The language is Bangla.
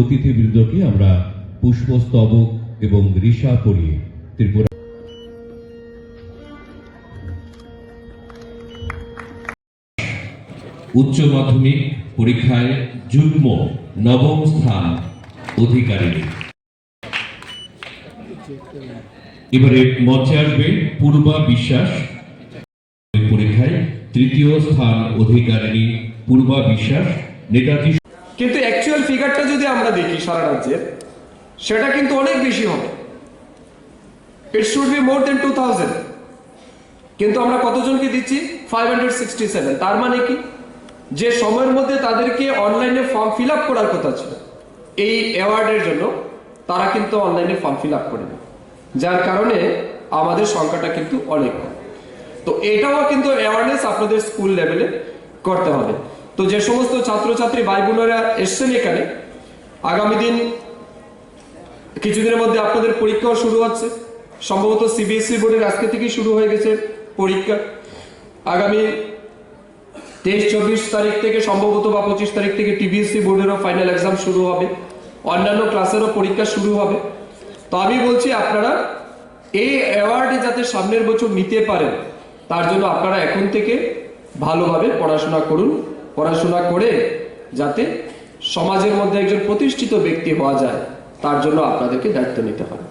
অতিথিবৃন্দকে আমরা পুষ্পস্তবক এবং ঋষা পরিয়ে ত্রিপুরা উচ্চ মাধ্যমিক পরীক্ষায় যুগ্ম নবম স্থান অধিকারিণী এবারে মঞ্চে আসবে পূর্বা বিশ্বাস। পরীক্ষায় তৃতীয় স্থান অধিকারিণী পূর্বা বিশ্বাস। নেতাজি কিন্তু অ্যাকচুয়াল ফিগারটা যদি আমরা দেখি সারা রাজ্যের, সেটা কিন্তু অনেক বেশি হবে। It should be more then two thousand কিন্তু আমরা কতজনকে দিচ্ছি? ফাইভ হান্ড্রেড সিক্সটি সেভেন তার মানে কি? যে সময়ের মধ্যে তাদেরকে অনলাইনে ফর্ম ফিল আপ করার কথা ছিল, এই অ্যাওয়ার্ডের জন্য তারা কিন্তু অনলাইনে ফর্ম ফিল আপ করেনি যার কারণে আমাদের সংখ্যাটা কিন্তু অনেক তো এটাও কিন্তু অ্যাওয়ারনেস আপনাদের স্কুল লেভেলে করতে হবে। তো যে সমস্ত ছাত্রছাত্রী ভাই বোনেরা এসছেন এখানে, আগামী দিন কিছুদিনের মধ্যে আপনাদের পরীক্ষাও শুরু হচ্ছে। সম্ভবত সিবিএসসি বোর্ডের আজকে থেকেই শুরু হয়ে গেছে পরীক্ষা। আগামী তেইশ, চব্বিশ তারিখ থেকে, সম্ভবত বা পঁচিশ তারিখ থেকে টিবিএসসি বোর্ডেরও ফাইনাল এক্সাম শুরু হবে। অন্যান্য ক্লাসেরও পরীক্ষা শুরু হবে। তো আমি বলছি, আপনারা এই অ্যাওয়ার্ডে যাতে সামনের বছর নিতে পারেন, তার জন্য আপনারা এখন থেকে ভালোভাবে পড়াশোনা করুন। পড়াশোনা করে যাতে সমাজের মধ্যে একজন প্রতিষ্ঠিত ব্যক্তি হওয়া যায়, তার জন্য আপনাদেরকে দায়িত্ব নিতে হবে।